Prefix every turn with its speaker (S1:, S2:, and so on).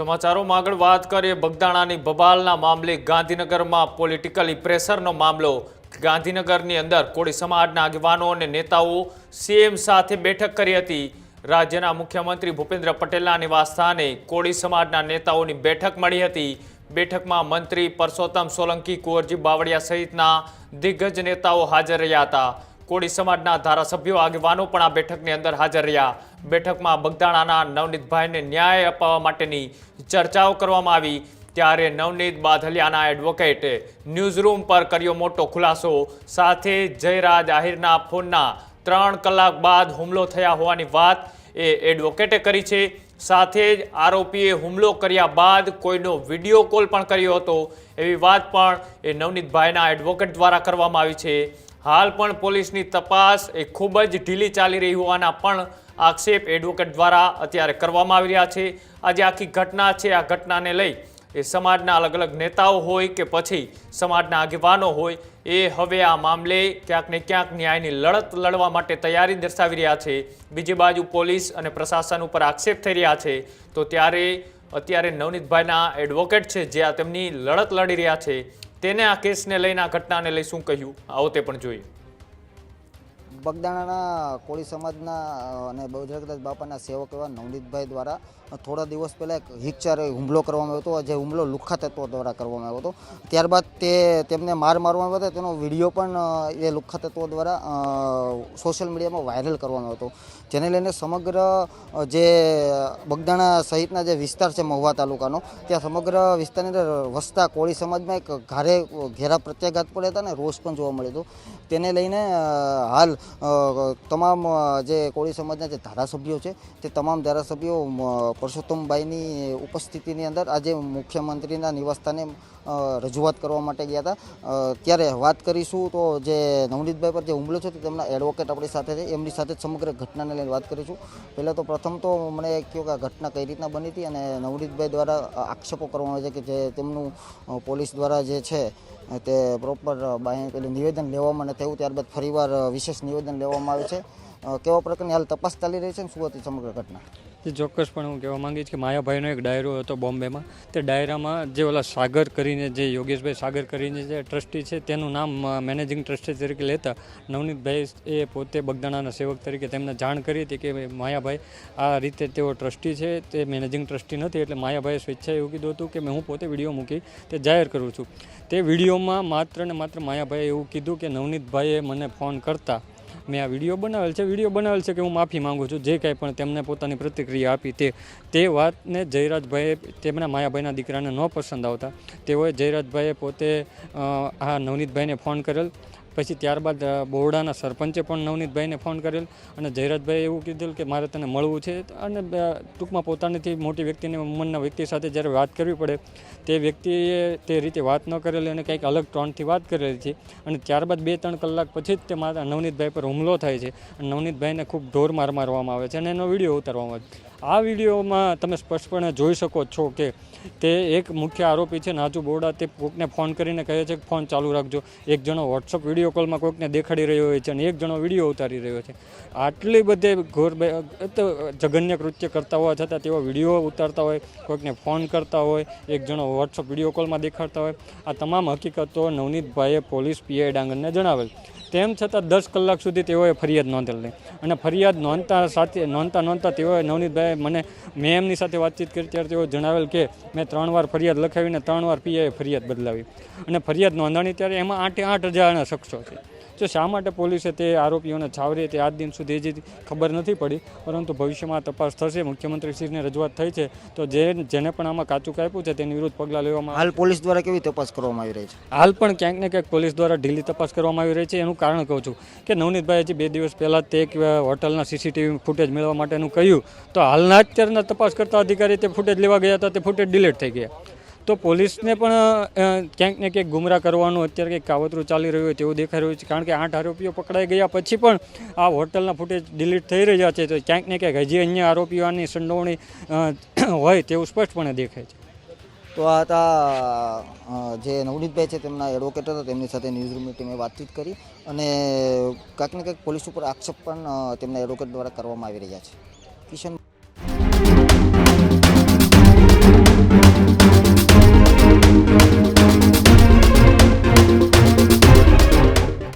S1: સમાચારોમાં આગળ વાત કરીએ બગદાણાની બબાલના મામલે ગાંધીનગરમાં પોલિટિકલી પ્રેશરનો મામલો. ગાંધીનગરની અંદર કોળી સમાજના આગેવાનો અને નેતાઓ સીએમ સાથે બેઠક કરી હતી. રાજ્યના મુખ્યમંત્રી ભૂપેન્દ્ર પટેલના નિવાસસ્થાને કોળી સમાજના નેતાઓની બેઠક મળી હતી. બેઠકમાં મંત્રી પરસોત્તમ સોલંકી, કુંવરજી બાવળિયા સહિતના દિગ્ગજ નેતાઓ હાજર રહ્યા હતા. કોળી સમાજના ધારાસભ્યો આગેવાનો પણ આ બેઠકની અંદર હાજર રહ્યા. બેઠકમાં બગદાણાના નવનીતભાઈને ન્યાય અપાવવા માટેની ચર્ચાઓ કરવામાં આવી. ત્યારે નવનીત બાધલિયાના એડવોકેટે ન્યૂઝરૂમ પર કર્યો મોટો ખુલાસો. સાથે જયરાજ આહિરના ફોનના ત્રણ કલાક બાદ હુમલો થયા હોવાની વાત એ એડવોકેટે કરી છે. સાથે જ આરોપીએ હુમલો કર્યા બાદ કોઈનો વીડિયો કોલ પણ કર્યો હતો. એવી વાત પણ એ નવનીતભાઈના એડવોકેટ દ્વારા કરવામાં આવી છે. હાલ પણ પોલીસની તપાસ એ ખૂબ જ ઢીલી ચાલી રહી હોવાના પણ આક્ષેપ એડવોકેટ દ્વારા અત્યારે કરવામાં આવી રહ્યા છે. આજે આખી ઘટના છે. આ ઘટનાને લઈ એ સમાજના અલગ અલગ નેતાઓ હોય કે પછી સમાજના આગેવાનો હોય, એ હવે આ મામલે ક્યાંક ને ક્યાંક ન્યાયની લડત લડવા માટે તૈયારી દર્શાવી રહ્યા છે. બીજી બાજુ પોલીસ અને પ્રશાસન ઉપર આક્ષેપ થઈ રહ્યા છે. તો ત્યારે અત્યારે નવનીતભાઈના એડવોકેટ છે જે આ તેમની લડત લડી રહ્યા છે. તેને આ કેસને લઈને આ ઘટનાને લઈ શું કહ્યું? આવો તે પણ જોઈએ.
S2: બગદાણાના કોળી સમાજના અને બજરંગદાસ બાપાના સેવક એવા નવનીતભાઈ દ્વારા થોડા દિવસ પહેલાં એક હિકચારે હુમલો કરવામાં આવ્યો હતો, જે હુમલો લુખ્ખા તત્વો દ્વારા કરવામાં આવ્યો હતો. ત્યારબાદ તે તેમને માર મારવામાં આવ્યો તેનો વીડિયો પણ એ લુખ્ખા તત્વો દ્વારા સોશિયલ મીડિયામાં વાયરલ કરવામાં આવ્યો હતો. જેને લઈને સમગ્ર જે બગદાણા સહિતના જે વિસ્તાર છે મહુવા તાલુકાનો, ત્યાં સમગ્ર વિસ્તારની અંદર વસતા કોળી સમાજમાં એક ઘારે ઘેરા પ્રત્યાઘાત પડ્યા હતા અને રોષ પણ જોવા મળ્યો હતો. તેને લઈને હાલ તમામ જે કોળી સમાજના જે ધારાસભ્યો છે, તે તમામ ધારાસભ્યો પરસોત્તમભાઈની ઉપસ્થિતિની અંદર આજે મુખ્યમંત્રીના નિવાસસ્થાને રજૂઆત કરવા માટે ગયા હતા. ત્યારે વાત કરીશું તો જે નવનીતભાઈ પર જે હુમલો છે તે તેમના એડવોકેટ આપણી સાથે છે. એમની સાથે સમગ્ર ઘટનાને લઈને વાત કરીશું. પહેલાં તો પ્રથમ તો મને કહ્યું કે આ ઘટના કઈ રીતના બની હતી અને નવનીતભાઈ દ્વારા આક્ષેપો કરવામાં આવે છે કે જે તેમનું પોલીસ દ્વારા જે છે તે પ્રોપર બાય પેલું નિવેદન લેવામાં નથી થયું ત્યારબાદ ફરીવાર વિશેષ નિવેદન લેવામાં આવે છે. કેવા પ્રકારની હાલ તપાસ ચાલી રહી છે ને શું હતી સમગ્ર ઘટના?
S3: જે ચોક્કસપણે હું કહેવા માંગીશ કે માયાભાઈનો એક ડાયરો હતો બોમ્બેમાં. તે ડાયરામાં જે ઓલા સાગર કરીને જે યોગેશભાઈ સાગર કરીને જે ટ્રસ્ટી છે, તેનું નામ મેનેજિંગ ટ્રસ્ટી તરીકે લેતા નવનીતભાઈ એ પોતે બગદાણાના સેવક તરીકે તેમને જાણ કરી હતી કે માયાભાઈ આ રીતે તેઓ ટ્રસ્ટી છે, તે મેનેજિંગ ટ્રસ્ટી નથી, એટલે માયાભાઈએ સ્વેચ્છાએ એવું કીધું હતું કે હું પોતે વીડિયો મૂકી તે જાહેર કરું છું. તે વિડીયોમાં માત્ર ને માત્ર માયાભાઈએ એવું કીધું કે નવનીતભાઈએ મને ફોન કરતા મેં આ વીડિયો બનાવેલ છે. વીડિયો બનાવેલ છે કે હું માફી માંગુ છું. જે કાંઈ પણ તેમને પોતાની પ્રતિક્રિયા આપી તે તે વાતને જયરાજભાઈએ તેમના માયાભાઈના દીકરાને ન પસંદ આવતા. તેઓએ જયરાજભાઈએ પોતે આ નવનીતભાઈને ફોન કરેલ. પછી ત્યારબાદ બોરડાના સરપંચે પણ નવનીતભાઈને ફોન કરેલ અને જયરાજભાઈએ એવું કીધેલ કે મારે તને મળવું છે. અને ટૂંકમાં પોતાનીથી મોટી વ્યક્તિને ઉંમરના વ્યક્તિ સાથે જ્યારે વાત કરવી પડે, તે વ્યક્તિએ તે રીતે વાત ન કરેલી અને કંઈક અલગ ટોનથી વાત કરેલી છે. અને ત્યારબાદ બે ત્રણ કલાક પછી જ તે મારા નવનીતભાઈ પર હુમલો થાય છે. અને નવનીતભાઈને ખૂબ ઢોર માર મારવામાં આવે છે અને એનો વીડિયો ઉતારવામાં આવે આ વિડીયોમાં તમે સ્પષ્ટપણે જોઈ શકો છો કે તે એક મુખ્ય આરોપી છે. નાજુ બોરડા તે કોકને ફોન કરીને કહે છે કે, ફોન ચાલુ રાખજો. એક જણો વોટ્સઅપ વીડિયો કોલમાં કોઈકને દેખાડી રહ્યો હોય છે અને એક જણો વીડિયો ઉતારી રહ્યો છે. આટલી બધે ઘોર જઘન્ય કૃત્ય કરતા હોવા છતાં તેઓ વીડિયો ઉતારતા હોય, કોઈકને ફોન કરતા હોય, એક જણો વોટ્સઅપ વીડિયો કોલમાં દેખાડતા હોય. આ તમામ હકીકતો નવનીતભાઈએ પોલીસ પીઆઈ ડાંગરને જણાવેલ. તેમ છતાં દસ કલાક સુધી તેઓએ ફરિયાદ નોંધેલ. અને ફરિયાદ નોંધતા સાથે નોંધતા નોંધતા તેઓએ નવનીતભાઈ મને મેં એમની સાથે વાતચીત કરી, ત્યારે તેઓ જણાવેલ કે મેં ત્રણ વાર ફરિયાદ લખાવીને ત્રણ વાર પીઆઈએ ફરિયાદ બદલાવી. અને ફરિયાદ નોંધાણી ત્યારે એમાં આઠે આઠ હજારના શખ્સો છે. તો શા માટે પોલીસે તે આરોપીઓને છાવરી તે આજ દિન સુધી હજી ખબર નથી પડી પરંતુ ભવિષ્યમાં તપાસ થશે. મુખ્યમંત્રીશ્રીને રજૂઆત થઈ છે. તો જે જેને પણ આમાં કાચું કાપ્યું છે તેની વિરુદ્ધ પગલાં લેવામાં
S2: હાલ પોલીસ દ્વારા કેવી તપાસ કરવામાં આવી રહી છે?
S3: હાલ પણ ક્યાંક ને ક્યાંક પોલીસ દ્વારા ઢીલી તપાસ કરવામાં આવી રહી છે. એનું કારણ કહું છું કે નવનીતભાઈ હજી બે દિવસ પહેલાં તે એક હોટલના સીસીટીવી ફૂટેજ મેળવવા માટેનું કહ્યું. તો હાલના અત્યારના તપાસ કરતા અધિકારી તે ફૂટેજ લેવા ગયા હતા તે ફૂટેજ ડિલીટ થઈ ગયા. તો પોલીસને પણ ક્યાંક ને ક્યાંક ગુમરાહ કરવાનું અત્યારે કંઈક કાવતરું ચાલી રહ્યું હોય તેવું દેખાઈ રહ્યું છે. કારણ કે આઠ આરોપીઓ પકડાઈ ગયા પછી પણ આ હોટલના ફૂટેજ ડિલીટ થઈ રહ્યા છે. તો ક્યાંક ને ક્યાંક હજી અન્ય આરોપીઓની સંડોવણી હોય તેવું સ્પષ્ટપણે દેખાય છે.
S2: તો આ હતા જે નવનીતભાઈ છે તેમના એડવોકેટ હતા, તેમની સાથે ન્યૂઝ રૂમની ટીમે વાતચીત કરી અને કાંઈક ને કાંઈક પોલીસ ઉપર આક્ષેપ પણ તેમના એડવોકેટ દ્વારા કરવામાં આવી રહ્યા છે. કિશન